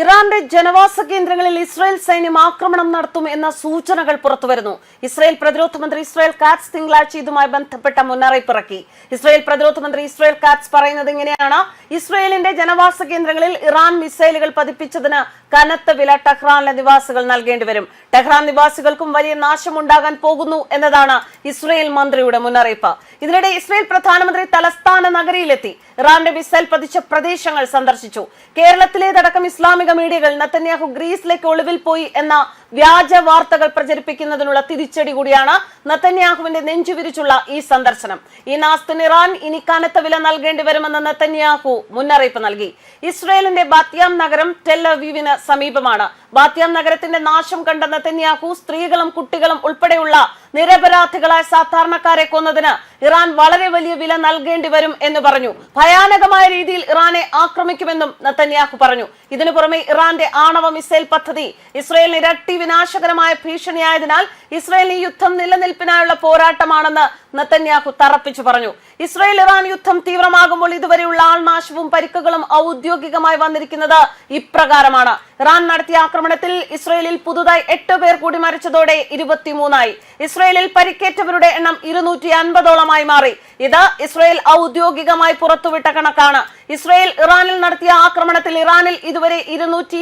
ഇറാന്റെ ജനവാസ കേന്ദ്രങ്ങളിൽ ഇസ്രായേൽ സൈന്യം ആക്രമണം നടത്തും എന്ന സൂചനകൾ പുറത്തുവരുന്നു. ഇസ്രായേൽ പ്രതിരോധ മന്ത്രി ഇസ്രായേൽ കാറ്റ്സ് തിങ്കളാഴ്ച ഇതുമായി ബന്ധപ്പെട്ട മുന്നറിയിപ്പ് ഇറക്കി. ഇസ്രായേൽ പ്രതിരോധ മന്ത്രി ഇസ്രായേൽ കാറ്റ്സ് പറയുന്നത് ഇങ്ങനെയാണ്. ഇസ്രായേലിന്റെ ജനവാസ കേന്ദ്രങ്ങളിൽ ഇറാൻ മിസൈലുകൾ പതിപ്പിച്ചതിന് കനത്ത വില ടെഹ്റാനിലെ നിവാസികൾ നൽകേണ്ടി വരും. ടെഹ്റാൻ നിവാസികൾക്കും വലിയ നാശമുണ്ടാകാൻ പോകുന്നു എന്നതാണ് ഇസ്രായേൽ മന്ത്രിയുടെ മുന്നറിയിപ്പ്. ഇതിനിടെ ഇസ്രയേൽ പ്രധാനമന്ത്രി തലസ്ഥാന നഗരിയിലെത്തി. ഇറാന്റെ മിസൈൽ പതിച്ച പ്രദേശങ്ങൾ സന്ദർശിച്ചു. കേരളത്തിലേതടക്കം ഇസ്ലാമിക മീഡിയകൾ നത്തന്യാഹു ഗ്രീസിലേക്ക് ഒളിവിൽ പോയി എന്ന വ്യാജ വാർത്തകൾ പ്രചരിപ്പിക്കുന്നതിനുള്ള തിരിച്ചടി കൂടിയാണ് നത്തന്യാഹുവിന്റെ നെഞ്ചുവിരിച്ചുള്ള ഈ സന്ദർശനം. ഈ നാസ്തിന് ഇറാൻ ഇനി കനത്ത വില നൽകേണ്ടി വരുമെന്ന് നത്തന്യാഹു മുന്നറിയിപ്പ് നൽകി. ഇസ്രയേലിന്റെ ബാത്യാം നഗരം ടെല്ലവീവിന് സമീപമാണ്. ബാത്യാം നഗരത്തിന്റെ നാശം കണ്ട നത്തന്യാഹു സ്ത്രീകളും കുട്ടികളും ഉൾപ്പെടെയുള്ള നിരപരാധികളായ സാധാരണക്കാരെ കൊന്നതിന് ഇറാൻ വളരെ വലിയ വില നൽകേണ്ടി വരും എന്ന് പറഞ്ഞു. ഭയാനകമായ രീതിയിൽ ഇറാനെ ആക്രമിക്കുമെന്നും നത്തന്യാഹു പറഞ്ഞു. ഇതിനു പുറമെ ഇറാന്റെ ആണവ മിസൈൽ പദ്ധതി ഇസ്രയേലിന് ഇരട്ടി വിനാശകരമായ ഭീഷണിയായതിനാൽ ഇസ്രയേലിന് യുദ്ധം നിലനിൽപ്പിനായുള്ള പോരാട്ടമാണെന്ന് നത്തന്യാഹു തറപ്പിച്ചു പറഞ്ഞു. ഇസ്രയേൽ ഇറാൻ യുദ്ധം തീവ്രമാകുമ്പോൾ ഇതുവരെയുള്ള ആൾനാശവും പരിക്കുകളും ഔദ്യോഗികമായി വന്നിരിക്കുന്നത് ഇപ്രകാരമാണ്. ഇറാൻ നടത്തിയ ആക്രമണത്തിൽ ഇസ്രയേലിൽ പുതുതായി എട്ട് പേർ കൂടി മരിച്ചതോടെ ഇരുപത്തിമൂന്നായി. ഇസ്രയേലിൽ പരിക്കേറ്റവരുടെ എണ്ണം ഇരുന്നൂറ്റി അൻപതോളമായി മാറി. ഇത് ഇസ്രയേൽ ഔദ്യോഗികമായി പുറത്തുവിട്ട കണക്കാണ്. ഇസ്രയേൽ ഇറാനിൽ നടത്തിയ ആക്രമണത്തിൽ ഇറാനിൽ ഇതുവരെ ഇരുന്നൂറ്റി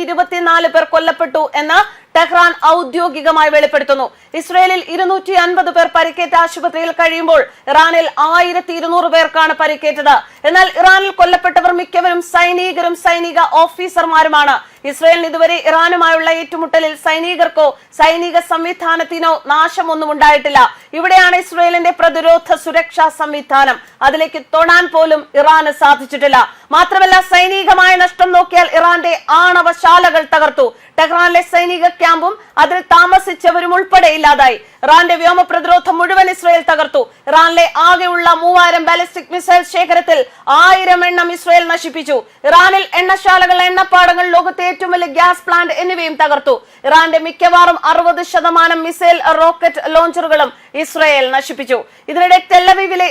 പേർ കൊല്ലപ്പെട്ടു എന്ന് ടെഹ്റാൻ ഔദ്യോഗികമായി വെളിപ്പെടുത്തുന്നു. ഇസ്രയേലിൽ ഇരുന്നൂറ്റി അൻപത് പേർ പരിക്കേറ്റ ആശുപത്രിയിൽ കഴിയുമ്പോൾ ഇറാനിൽ ആയിരത്തി ഇരുന്നൂറ് പേർക്കാണ് പരിക്കേറ്റത്. എന്നാൽ ഇറാനിൽ കൊല്ലപ്പെട്ടവർ മിക്കവരും സൈനികരും സൈനിക ഓഫീസർമാരുമാണ്. ഇസ്രയേലിന് ഇതുവരെ ഇറാനുമായുള്ള ഏറ്റുമുട്ടലിൽ സൈനികർക്കോ സൈനിക സംവിധാനത്തിനോ നാശമൊന്നും ഉണ്ടായിട്ടില്ല. ഇവിടെയാണ് ഇസ്രയേലിന്റെ പ്രതിരോധ സുരക്ഷാ സംവിധാനം. അതിലേക്ക് തൊടാൻ പോലും ഇറാന് സാധിച്ചിട്ടില്ല. മാത്രമല്ല സൈനികമായ നഷ്ടം നോക്കിയാൽ ഇറാന്റെ ആണവശാലകൾ തകർത്തു. ടെഹ്റാനിലെ സൈനിക ക്യാമ്പും അതിൽ താമസിച്ചവരും ഉൾപ്പെടെ ഇല്ലാതായി. ഇറാന്റെ വ്യോമ പ്രതിരോധം മുഴുവൻ ഇസ്രയേൽ തകർത്തു. ഇറാനിലെ ആകെയുള്ള മൂവായിരം ബാലിസ്റ്റിക് മിസൈൽ ശേഖരത്തിൽ ആയിരം എണ്ണം ഇസ്രയേൽ നശിപ്പിച്ചു. ഇറാനിൽ എണ്ണശാലകൾ എണ്ണപ്പാടങ്ങൾ ലോകത്തെ ഏറ്റവും വലിയ ഗ്യാസ് പ്ലാന്റ് എന്നിവയും തകർത്തു. ഇറാന്റെ മിക്കവാറും അറുപത് ശതമാനം മിസൈൽ റോക്കറ്റ് ലോഞ്ചറുകളും ഇസ്രയേൽ നശിപ്പിച്ചു. ഇതിനിടെ ടെല്ലവീവിലെ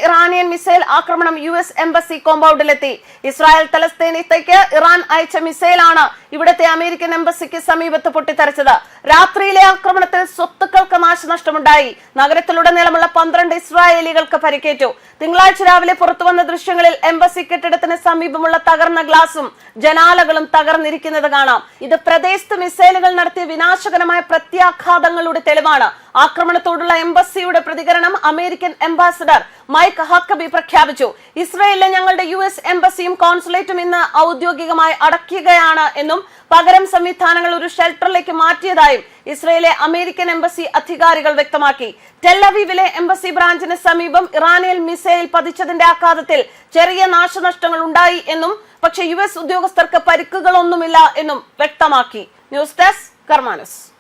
ആക്രമണം യു എസ് എംബസി കോമ്പൗണ്ടിലെത്തി. ഇസ്രായേൽ തലസ്ഥാനത്തേക്ക് ഇറാൻ അയച്ച മിസൈലാണ് ഇവിടത്തെ അമേരിക്കൻ എംബസിക്ക് സമീപത്ത് പൊട്ടിത്തെറിച്ചത്. രാത്രിയിലെ ആക്രമണത്തിൽ സ്വത്തുക്കൾക്ക് നാശനഷ്ടമുണ്ടായി. നഗരത്തിലുടനീളമുള്ള പന്ത്രണ്ട് ഇസ്രായേലികൾക്ക് പരിക്കേറ്റു. തിങ്കളാഴ്ച രാവിലെ പുറത്തുവന്ന ദൃശ്യങ്ങളിൽ എംബസി കെട്ടിടത്തിന് സമീപമുള്ള തകർന്ന ഗ്ലാസും ജനാലകളും തകർന്നിരിക്കുന്നത് കാണാം. ഇത് പ്രദേശത്ത് മിസൈലുകൾ നടത്തിയ വിനാശകരമായ പ്രത്യാഘാതങ്ങളുടെ തെളിവാണ്. ആക്രമണത്തോടുള്ള എംബസിയുടെ പ്രതികരണം അമേരിക്കൻ അംബാസിഡർ മൈക്ക് ഹക്കബി പ്രഖ്യാപിച്ചു. ഇസ്രയേലിലെ ഞങ്ങളുടെ യു എസ് എംബസിയും കോൺസുലേറ്റും ഇന്ന് ഔദ്യോഗികമായി അടയ്ക്കുകയാണ് എന്നും പകരം സംവിധാനങ്ങൾ ഒരു ഷെൽട്ടറിലേക്ക് മാറ്റിയതായും ഇസ്രയേലിലെ അമേരിക്കൻ എംബസി അധികാരികൾ വ്യക്തമാക്കി. ടെല്ലവീവിലെ എംബസി ബ്രാഞ്ചിന് സമീപം ഇറാനിയൽ മിസൈൽ പതിച്ചതിന്റെ ആഘാതത്തിൽ ചെറിയ നാശനഷ്ടങ്ങൾ ഉണ്ടായി എന്നും പക്ഷേ യു എസ് ഉദ്യോഗസ്ഥർക്ക് പരിക്കുകളൊന്നുമില്ല എന്നും വ്യക്തമാക്കി. News desk കർമാനസ്.